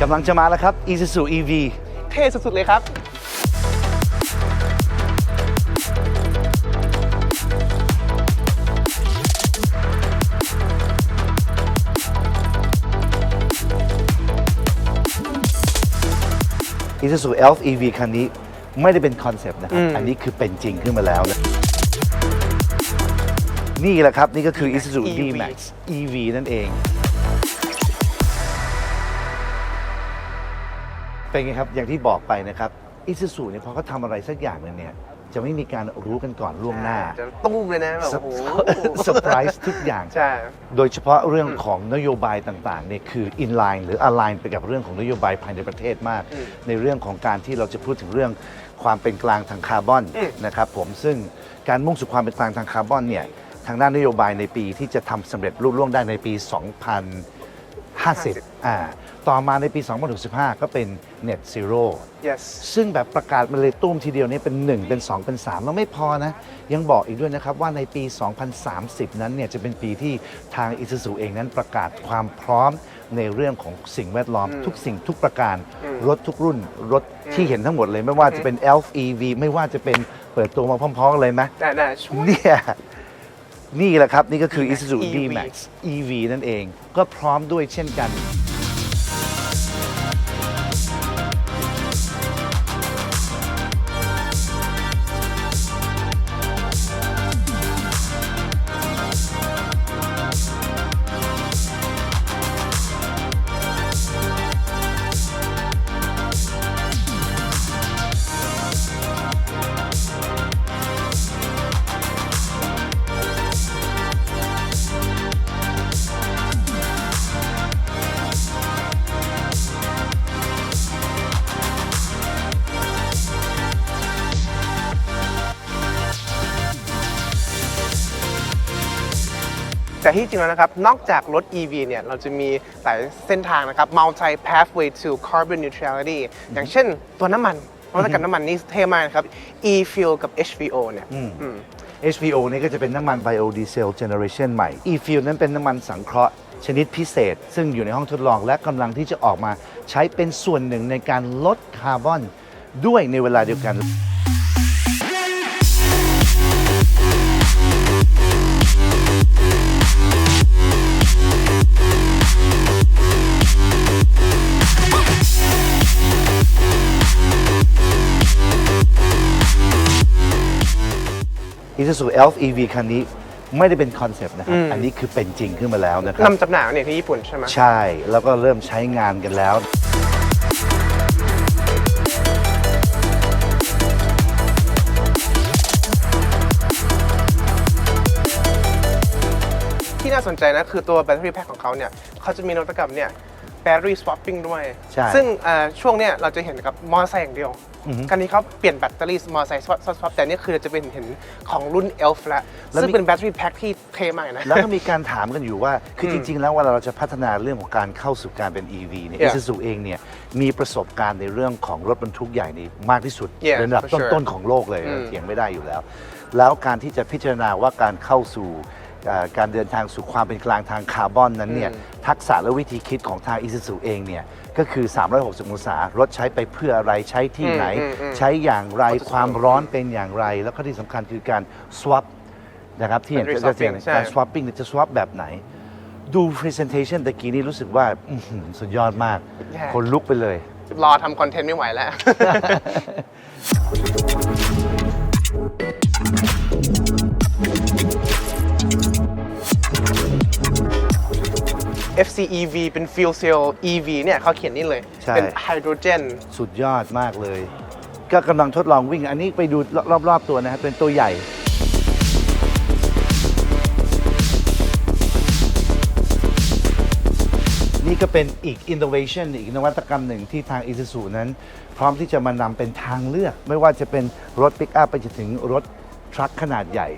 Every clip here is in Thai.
กำลังจะมาแล้วครับ Isuzu EV เท่สุดๆเลยครับ Isuzu Elf EV คันนี้ไม่ได้เป็นคอนเซปต์นะครับอืมอันนี้คือเป็นจริงขึ้นมาแล้วนะนี่แหละครับ นี่ก็คือ Isuzu EV D-Max EV นั่นเอง เป็นไงครับ อย่างที่บอกไปนะครับ Isuzu เนี่ยพอเขาทำอะไรสักอย่างหนึงเนี่ย จะไม่มีการรู้กันก่อนล่วงหน้าจะตุ้มเลยนะแบบโอ้โหเซอร์ไพรส์ทุกอย่าง ใช่ โดยเฉพาะเรื่องของนโยบายต่างๆเนี่ยคือ inline หรือ align ไปกับเรื่องของนโยบายภายในประเทศมาก อืมในเรื่องของการที่เราจะพูดถึงเรื่องความเป็นกลางทางคาร์บอนอืม นะครับผมซึ่งการมุ่งสู่ความเป็นกลางทางคาร์บอนเนี่ยทางด้านนโยบายในปีที่จะทำสำเร็จรุ่ล่วงได้ในปี 2050 อ่า ต่อมาในปี 2065 ก็เป็น net zero yes ซึ่งแบบประกาศมาเลยตุ้มทีเดียวเนี่ยเป็น 1 เป็น 2 เป็น 3 แล้วไม่พอนะ ยังบอกอีกด้วยนะครับว่าในปี 2030 นั้นเนี่ยจะเป็นปีที่ทางอิ u z u เองนั้นประกาศความพร้อมในเรื่องของสิ่งแวดล้อมอืมทุกสิ่งทุกประการอืมรถทุกรุ่น รถที่เห็นทั้งหมดเลย ไม่ว่าจะเป็น Elf EV ไม่ว่าจะเป็นเปิดตัวมาพร้อมๆกันเลยไหมได้ได้ช่วยเนี่ยนี่แหละครับ นี่ก็คือ D-Max Isuzu EV D-Max EV นั่นเอง ก็พร้อมด้วยเช่นกัน แต่ที่จริงแล้วนะครับ นอกจากรถ EV เนี่ย เราจะมีหลายเส้นทางนะครับ multi pathway to carbon neutrality อย่างเช่นตัวน้ำมันนวัตกรรมน้ำมันนี่เท่มากนะครับ e-fuel กับ HVO เนี่ยอืมอืม HVO นี่ก็จะเป็นน้ำมัน biodiesel generation ใหม่ e-fuel นั้นเป็นน้ำมันสังเคราะห์ชนิดพิเศษ ซึ่งอยู่ในห้องทดลองและกำลังที่จะออกมาใช้เป็นส่วนหนึ่งในการลดคาร์บอนด้วยในเวลาเดียวกัน Isuzu Elf EV คันนี้ไม่ได้เป็นคอนเซปต์นะครับอืมอันนี้คือเป็นจริงขึ้นมาแล้วนะครับนำจำหน่ายเนี่ยที่ญี่ปุ่นใช่ไหมใช่ แล้วก็เริ่มใช้งานกันแล้ว ที่น่าสนใจนะคือตัวแบตเตอรี่แพ็คของเขาเนี่ยเขาจะมีนวัตกรรมเนี่ย แบตเตอรี่สวอปปิ้งด้วย ใช่ซึ่งเอ่อช่วงเนี้ยเราจะเห็นกับมอเตอร์ไซค์อย่างเดียว อือฮึการนี้เขาเปลี่ยนแบตเตอรี่มอเตอร์ไซค์สวอปสวอปแต่นี่คือจะเป็นเห็นของรุ่น Elf แล้วแล้วซึ่งมี เป็นแบตเตอรี่แพ็คที่เท่มากนะ แล้วก็มีการถามกันอยู่ว่า คือมจริง ๆ แล้วเวลาเราจะพัฒนาเรื่องของการเข้าสู่การเป็น EV เนี่ย Yeah. Isuzu เองเนี่ยมีประสบการณ์ในเรื่องของรถบรรทุกใหญ่นี่มากที่สุด Yeah, เป็นระดับ for sure ต้น ๆ ของโลกเลยอืม เถียงไม่ได้อยู่แล้ว แล้วการที่จะพิจารณาว่าการเข้าสู่เอ่อการเดินทางสู่ความเป็นกลางทางคาร์บอนนั้นเนี่ยอืมทักษะและวิธีคิดของทาง Isuzu เองเนี่ยก็คือ 360 องศารถใช้ไปเพื่ออะไรใช้ที่ไหนอืมอืมอืมใช้อย่างไรเขาจะความร้อนเป็นอย่างไร แล้วก็ที่สำคัญคือการ swap นะครับที่เห็น Battery จะจะเห็น swapping ใช่ การ swapping เนี่ยจะ swap แบบไหน ดู presentation ตะกี้นี้รู้สึกว่าอื้อหือสุดยอดมาก แย่ คนลุกไปเลย รอทำคอนเทนต์ไม่ไหวแล้ว FCEV เป็น fuel cell EV เนี่ยเขาเขียนนี่เลย ใช่ เป็นไฮโดรเจน สุดยอดมากเลย ก็กำลังทดลองวิ่ง อันนี้ไปดูรอบๆตัวนะครับ เป็นตัวใหญ่ นี่ก็เป็นอีก innovation อีกนวัตกรรมหนึ่งที่ทาง Isuzu นั้น พร้อมที่จะมานำเป็นทางเลือก ไม่ว่าจะเป็นรถปิกอัพไปจนถึงรถทรัคขนาดใหญ่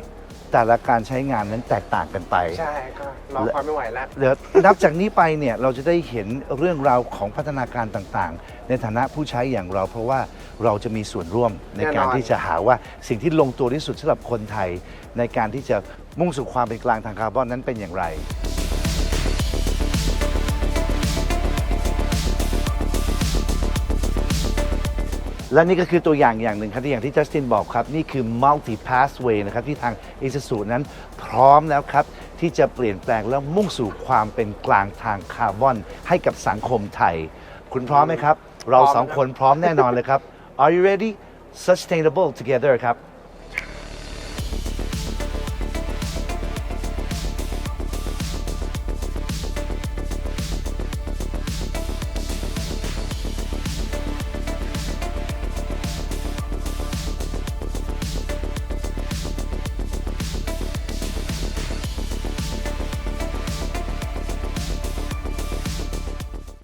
แต่ละการใช้งานนั้นแตกต่างกันไป ใช่ก็รอความไม่ไหวแล้วเดี๋ยวนับจากนี้ไปเนี่ยเราจะได้เห็นเรื่องราวของพัฒนาการต่างๆ ในฐานะผู้ใช้อย่างเรา เพราะว่าเราจะมีส่วนร่วมในการแน่นอนที่จะหาว่าสิ่งที่ลงตัวที่สุดสำหรับคนไทย ในการที่จะมุ่งสู่ความเป็นกลางทางคาร์บอนนั้นเป็นอย่างไร และนี่ก็คือตัวอย่างอย่างหนึ่งครับที่อย่างที่จัสตินบอกครับ นี่คือ multi pathway นะครับที่ทาง i s u z u นั้นพร้อมแล้วครับ ที่จะเปลี่ยนแปลงแล้วมุ่งสู่ความเป็นกลางทางคาร์บอน ให้กับสังคมไทย คุณพร้อมไหมครับ เราสองคนพร้อมแน่นอนเลยครับ Are you ready? Sustainable together ครับ